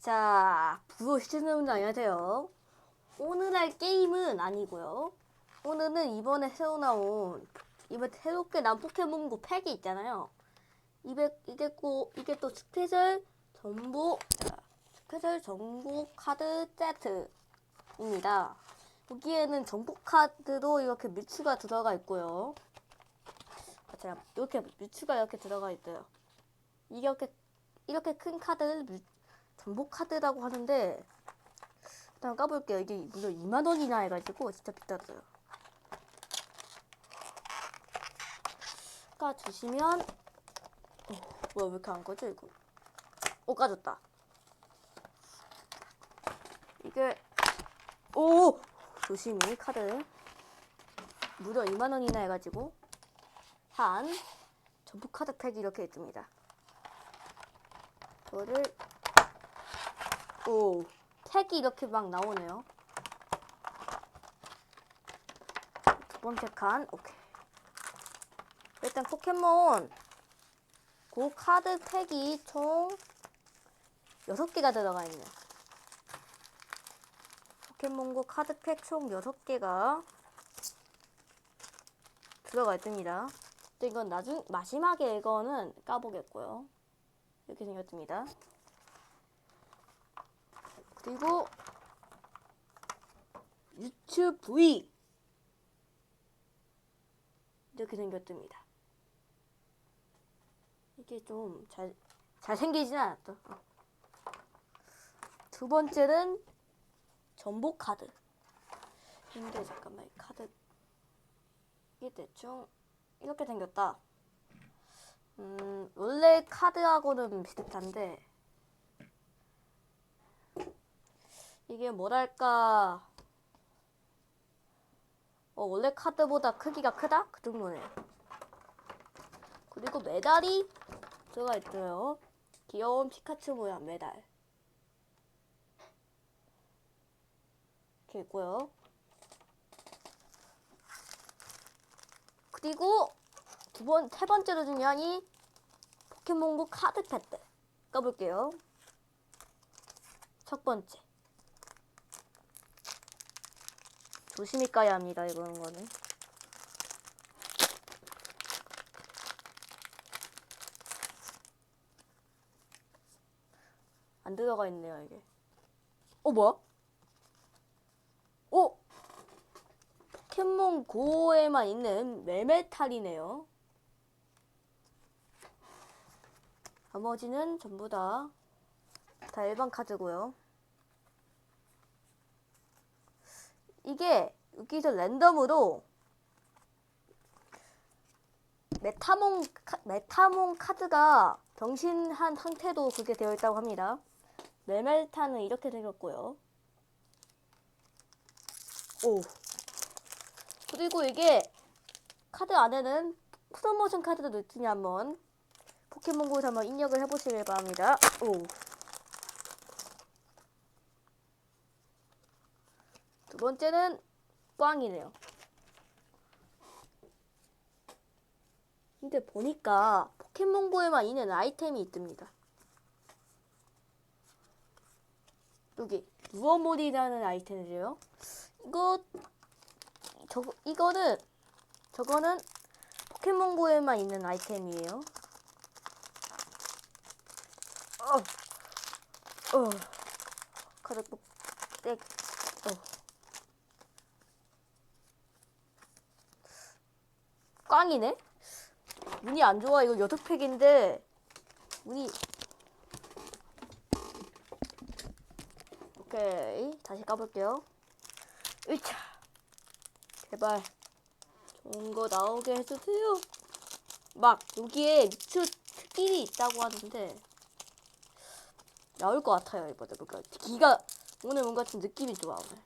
자, 부호 시청자분들 안녕하세요. 오늘 할 게임은 아니고요. 오늘은 이번에 새로 나온 이번 새롭게 나온 포켓몬고 팩이 있잖아요. 이게 이게 또 이게 또 스페셜 자, 스페셜 전보 카드 세트입니다. 여기에는 전보 카드로 이렇게 뮤츠가 들어가 있고요. 아, 자, 이렇게 뮤츠가 이렇게 들어가 있어요. 이렇게 이렇게 큰 카드를 뮤, 전복 카드라고 하는데 일단 까볼게요. 이게 무려 2만 원이나 해가지고 진짜 비쌌어요. 까 주시면 어, 뭐야 왜 이렇게 안 꺼져 이거? 오 까졌다. 이게 오 조심히 카드 무려 2만 원이나 해가지고 한 전복 카드 팩이 이렇게 있습니다. 이거를 오, 팩이 이렇게 막 나오네요. 두 번째 칸, 오케이. 일단 포켓몬 그 카드 팩이 총 6개가 들어가 있네요. 포켓몬고 카드 팩 총 6개가 들어가 있습니다. 또 이건 나중 마지막에 이거는 까보겠고요. 이렇게 생겼습니다. 그리고 유튜브 V 이렇게 생겼습니다. 이게 좀 잘 잘생기진 않았죠. 어. 두 번째는 전복 카드. 근데 잠깐만 이 카드 이게 대충 이렇게 생겼다. 음 원래 카드하고는 비슷한데 이게 뭐랄까? 어, 원래 카드보다 크기가 크다? 그 정도네. 그리고 메달이 들어가 있어요. 귀여운 피카츄 모양 메달. 이렇게 있고요. 그리고 두 번, 세 번째로 중요한 이 포켓몬고 카드 패드. 까볼게요. 첫 번째 조심히 까야 합니다. 이런 거는. 안 들어가 있네요, 이게. 어, 뭐야? 어? 포켓몬 고에만 있는 메메탈이네요. 나머지는 전부 다, 다 일반 카드고요. 이게 여기서 랜덤으로 메타몬 카, 메타몬 카드가 병신한 상태도 그게 되어 있다고 합니다. 메멜타는 이렇게 생겼고요. 오. 그리고 이게 카드 안에는 프로모션 카드도 있으니 한번 포켓몬고에서 한번 입력을 해보시길 바랍니다. 오. 두 번째는 꽝이네요. 근데 보니까 포켓몬고에만 있는 아이템이 있습니다. 여기 무어몰이라는 아이템이에요. 이거 저 이거는 저거는 포켓몬고에만 있는 아이템이에요. 어, 어, 꼭 땡, 어. 꽝이네? 운이 안 좋아. 이거 여덟 팩인데 운이 오케이 다시 까볼게요. 으차 제발 좋은 거 나오게 해주세요. 막 여기에 미츠 특기이 있다고 하는데 나올 것 같아요 이번에 뭔가 기가 오늘 뭔가 좀 느낌이 좋아 오늘.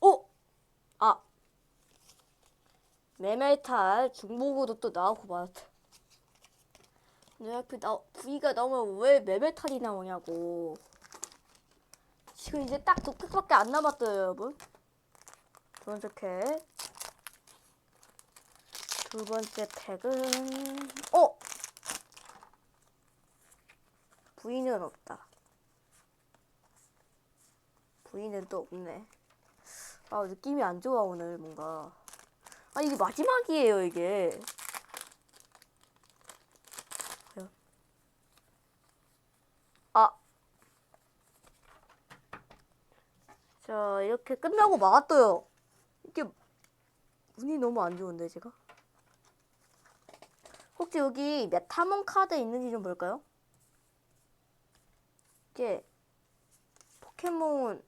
오! 아 메메탈 중복으로 또 나오고 말았다. 내 앞에 나 V가 나오면 왜 메메탈이 나오냐고. 지금 이제 딱두 팩밖에 안 남았어요, 여러분. 두 번째 팩. 두 번째 팩은 어 V는 없다. V는 또 없네. 아 느낌이 안 좋아 오늘 뭔가. 아 이게 마지막이에요 이게. 아. 자 이렇게 끝나고 막았어요. 이게 운이 너무 안 좋은데 제가. 혹시 여기 메타몬 카드 있는지 좀 볼까요? 이게 포켓몬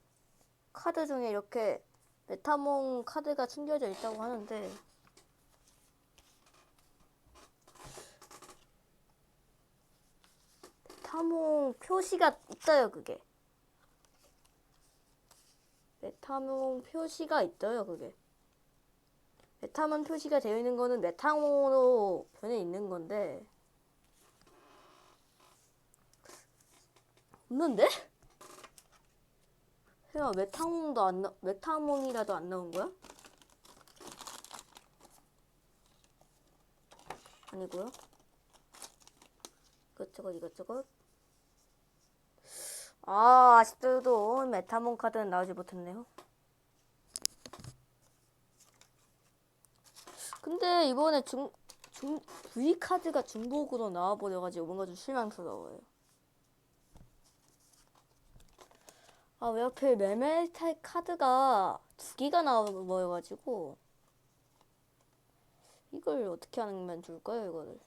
카드 중에 이렇게 메타몬 카드가 숨겨져 있다고 하는데 메타몬 표시가 있어요 그게. 메타몬 표시가 있어요 그게. 메타몬 표시가 되어 있는 거는 메타몬으로 변해 있는 건데. 없는데? 설마 메타몬도 안 나, 메타몬이라도 안 나온 거야? 아니고요. 이것저것 이것저것. 아 아쉽게도 메타몬 카드는 나오지 못했네요. 근데 이번에 중, 중, V 카드가 중복으로 나와버려가지고 뭔가 좀 실망스러워요. 아, 왜 하필 메메탈 카드가 두 개가 나와버려가지고 이걸 어떻게 하면 좋을까요, 이거를?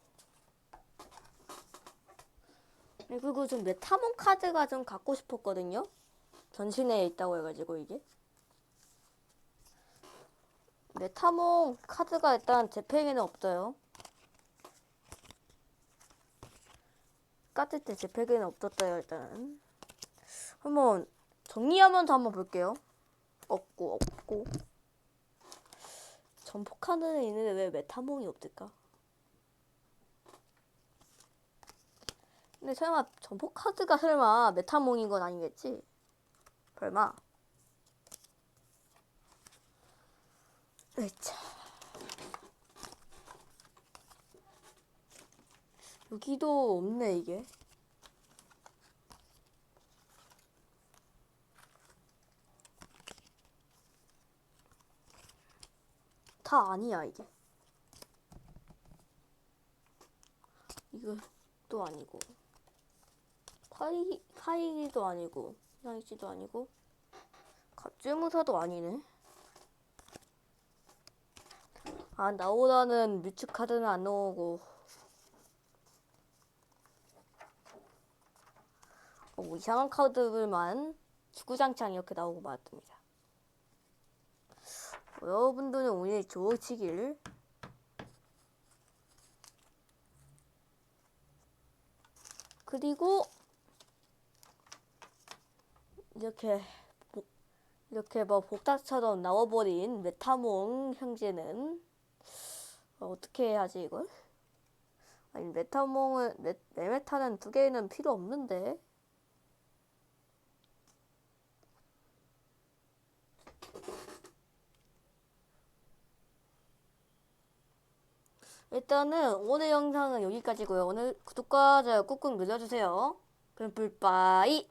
네, 그리고 좀 메타몬 카드가 좀 갖고 싶었거든요? 전신에 있다고 해가지고 이게. 메타몬 카드가 일단 제 팩에는 없어요. 까뜰 때제 팩에는 없었어요, 일단. 한번 정리하면서 한번 볼게요. 없고, 없고. 전폭 카드는 있는데 왜 메타몬이 없을까? 근데 설마 전폭 카드가 설마 메타몬인 건 아니겠지? 설마. 으차. 여기도 없네 이게. 다 아니야 이게. 이것도 아니고. 파이 파이도 아니고 나이지도 아니고 갑질무사도 아니네. 아 나오다는 뮤츠 카드는 안 나오고 어, 뭐 이상한 카드들만 주구장창 이렇게 나오고 말았습니다. 여러분들은 오늘 좋으시길 그리고 이렇게 복- 이렇게 뭐 복사처럼 나와버린 메타몽 형제는 어, 어떻게 해야지 이걸? 아니 메타몽은 메, 메메타는 두 개는 필요 없는데 일단은 오늘 영상은 여기까지고요. 오늘 구독과 좋아요 꾹꾹 눌러주세요. 그럼 불빠이